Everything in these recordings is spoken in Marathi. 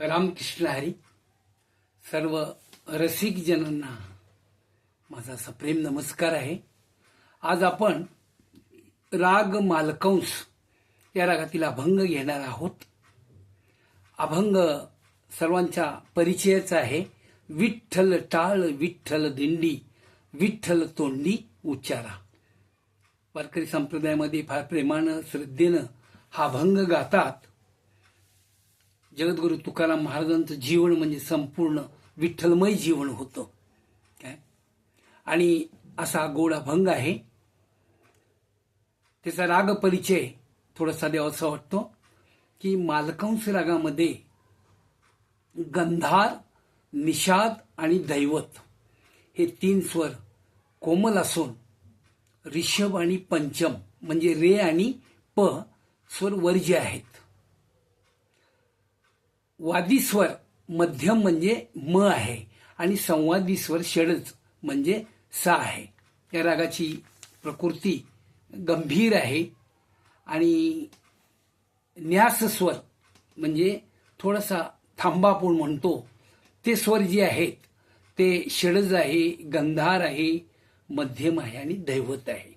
रामकृष्ण हरी सर्व रसिक जनांना माझा असा प्रेम नमस्कार आहे. आज आपण राग मालकंस या रागातील अभंग घेणार आहोत. अभंग सर्वांच्या परिचयाचा आहे. विठ्ठल टाळ विठ्ठल दिंडी विठ्ठल तोंडी उच्चारा. वारकरी संप्रदायामध्ये फार प्रेमानं श्रद्धेनं हा अभंग गातात. जगद्गुरु तुकाराम महाराजांचं जीवन म्हणजे संपूर्ण विठ्ठलमय जीवन होतं. काय? आणि असा गोड अभंग आहे. त्याचा राग परिचय थोडासा द्यावासा वाटतो की मालकंस रागामध्ये गंधार निषाद आणि दैवत हे तीन स्वर कोमल असून ऋषभ आणि पंचम म्हणजे रे आणि प स्वर वर्ज्य आहेत. वादी स्वर मध्यम म्हणजे म आहे आणि संवादी स्वर षडज म्हणजे सा आहे. या रागाची प्रकृती गंभीर आहे आणि न्यास स्वर म्हणजे थोडासा थांबा आपण म्हणतो. ते स्वर जे आहेत ते षडज आहे गंधार आहे मध्यम आहे आणि दैवत आहे.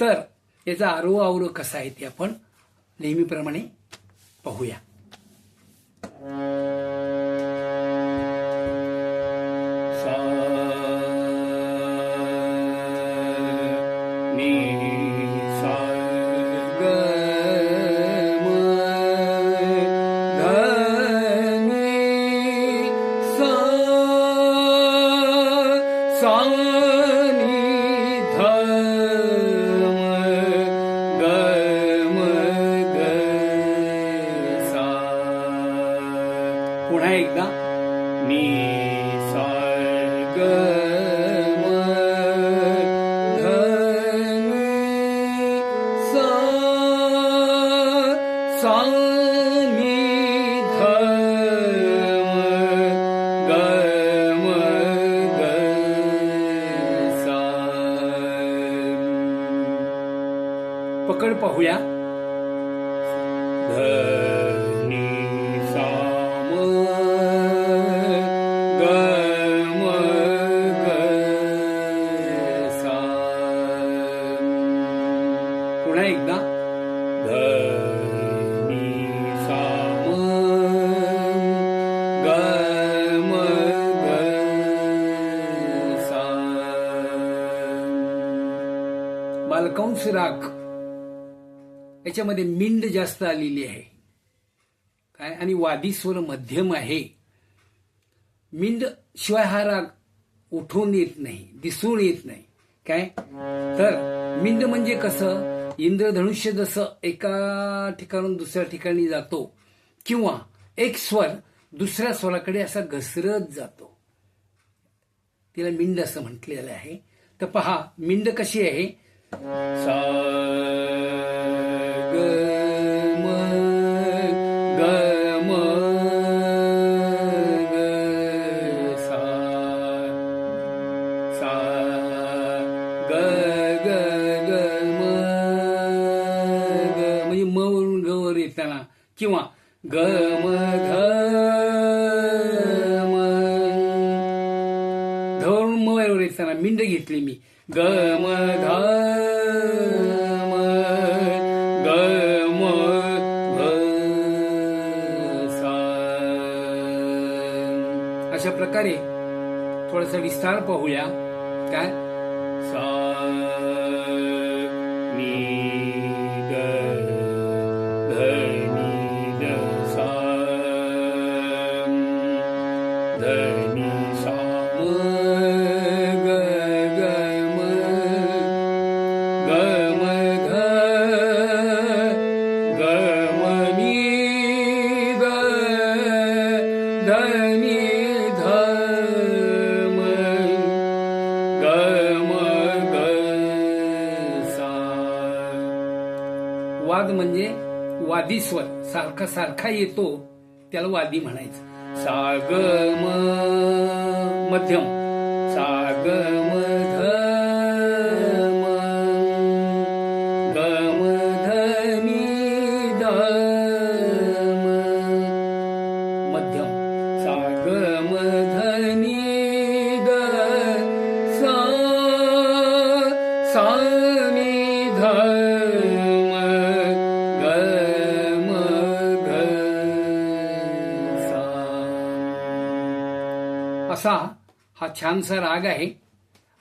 तर याचा आरो आवरोह कसा आहे ते आपण नेहमीप्रमाणे पाहूया. सा नी सा राग याच्यामध्ये मिंड जास्त आलेली आहे. काय? आणि वादी स्वर मध्यम आहे. मिंड शिवाय हा राग उठून येत नाही दिसून येत नाही. काय? तर मिंड म्हणजे कसं? इंद्रधनुष्य जसं एका ठिकाणून दुसऱ्या ठिकाणी जातो किंवा एक स्वर दुसऱ्या स्वराकडे असा घसरत जातो. तिला मिंड असं म्हटलेलं आहे. तर पहा मिंड कशी आहे? सा धरून म येताना मिंड घेतली मी. ग म ध म ग म ध सा अशा प्रकारे थोडासा विस्तार पाहूया. काय? स्वर सारखा सारखा येतो त्याला वादी म्हणायचं. सागम मध्यम सागम छानसा राग आहे.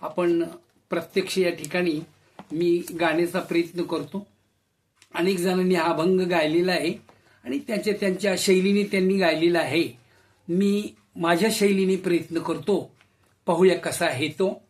आपण प्रत्यक्ष या ठिकाणी मी गाण्याचा प्रयत्न करतो. अनेक जणांनी हा अभंग गायलेला आहे आणि त्याच्या त्यांच्या शैलीने त्यांनी गायलेला आहे. मी माझ्या शैलीने प्रयत्न करतो. पाहूया कसा आहे तो.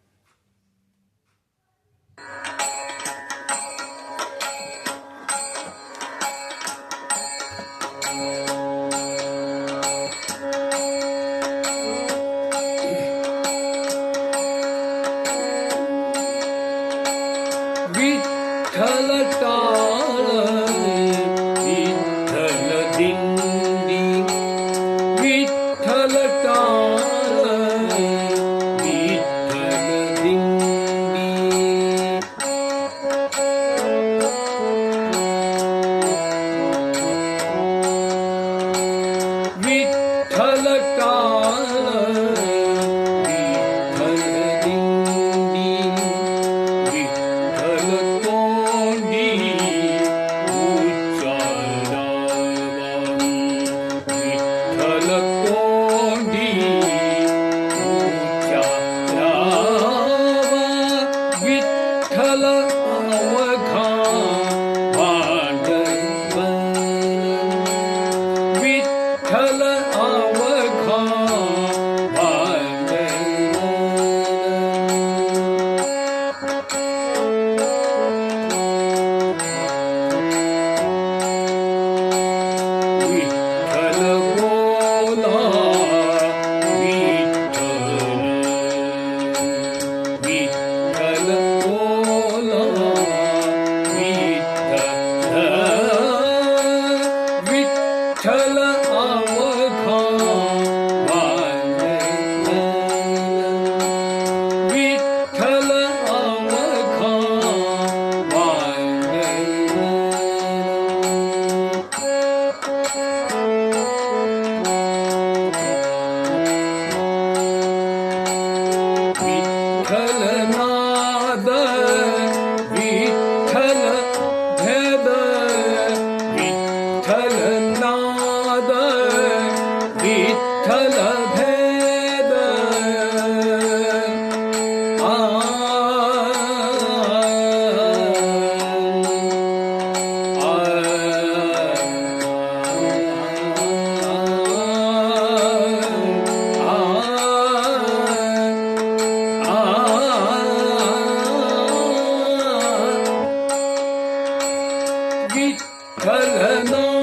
विठ्ठलनाद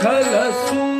स्थल सू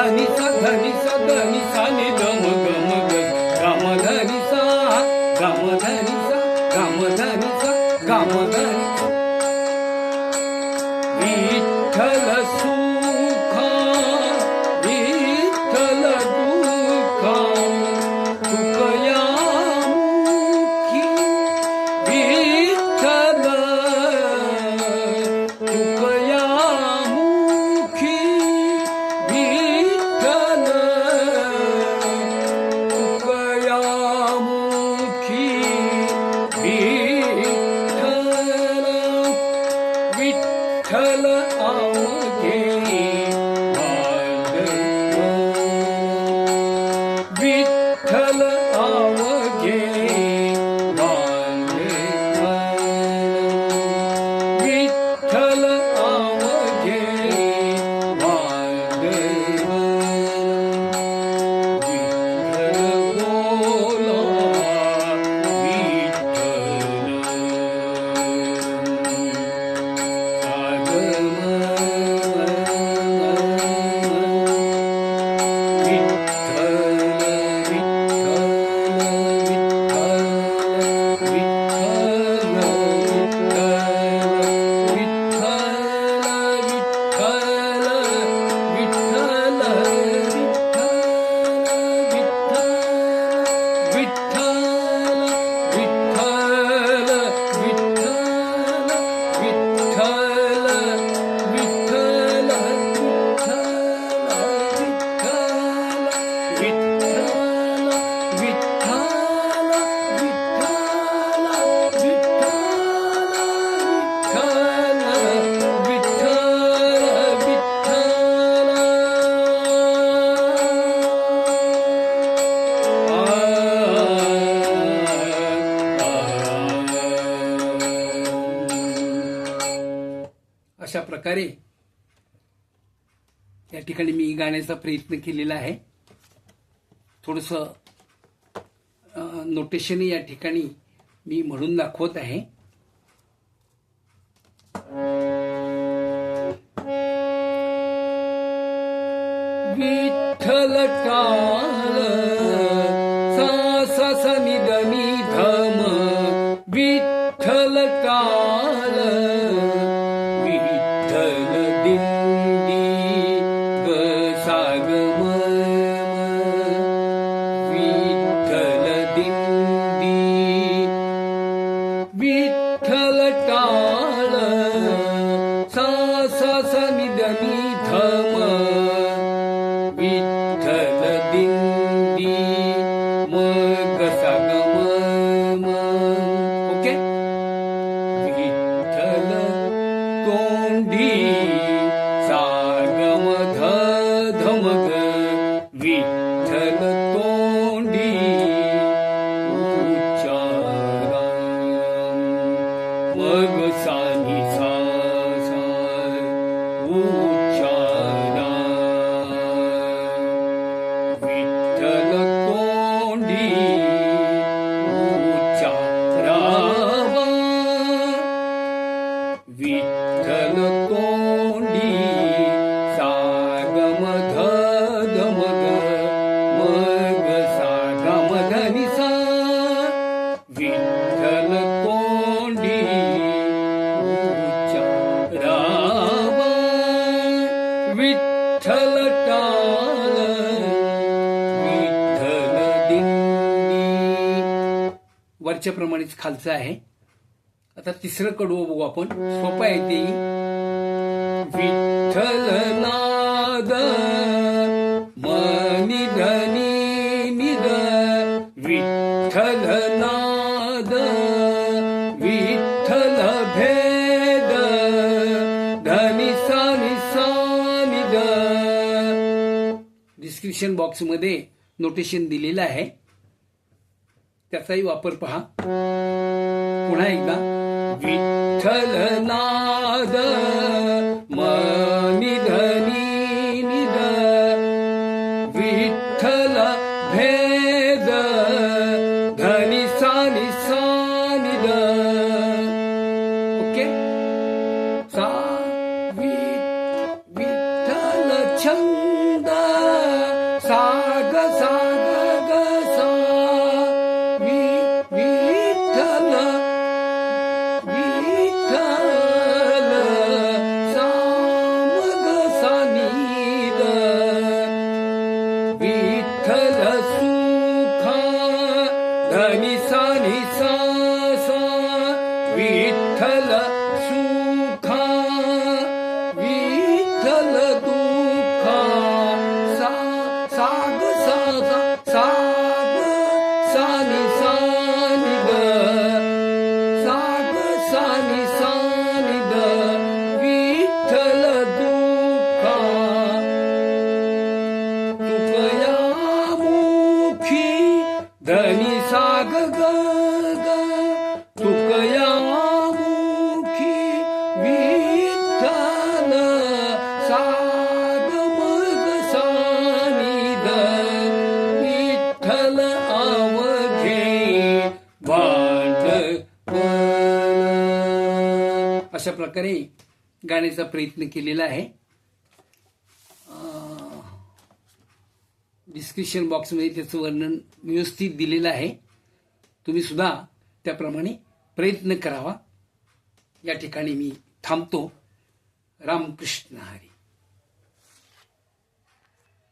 धनी स धनी स अशा प्रकारे या ठिकाणी मी गाण्याचा प्रयत्न केलेला आहे. थोडस नोटेशन या ठिकाणी मी म्हणून दाखवत आहे. विठ्ठल काळ वरच्या प्रमाणेच खालचं आहे. आता तिसरं कडवं बघू आपण. सोपं आहे ते. विठ्ठल नाद मनी धनी निद विठ्ठल नाद विठ्ठल भेद. धनी सा निद डिस्क्रिप्शन बॉक्समध्ये नोटेशन दिलेलं आहे. त्याचाही वापर पहा. पुन्हा एकदा. विठ्ठल नाद मग अशा प्रकारे गाण्याचा प्रयत्न केलेला आहे. डिस्क्रिप्शन बॉक्समध्ये त्याचं वर्णन व्यवस्थित दिलेलं आहे. तुम्ही सुद्धा त्याप्रमाणे प्रयत्न करावा. या ठिकाणी मी थांबतो. रामकृष्ण हरी.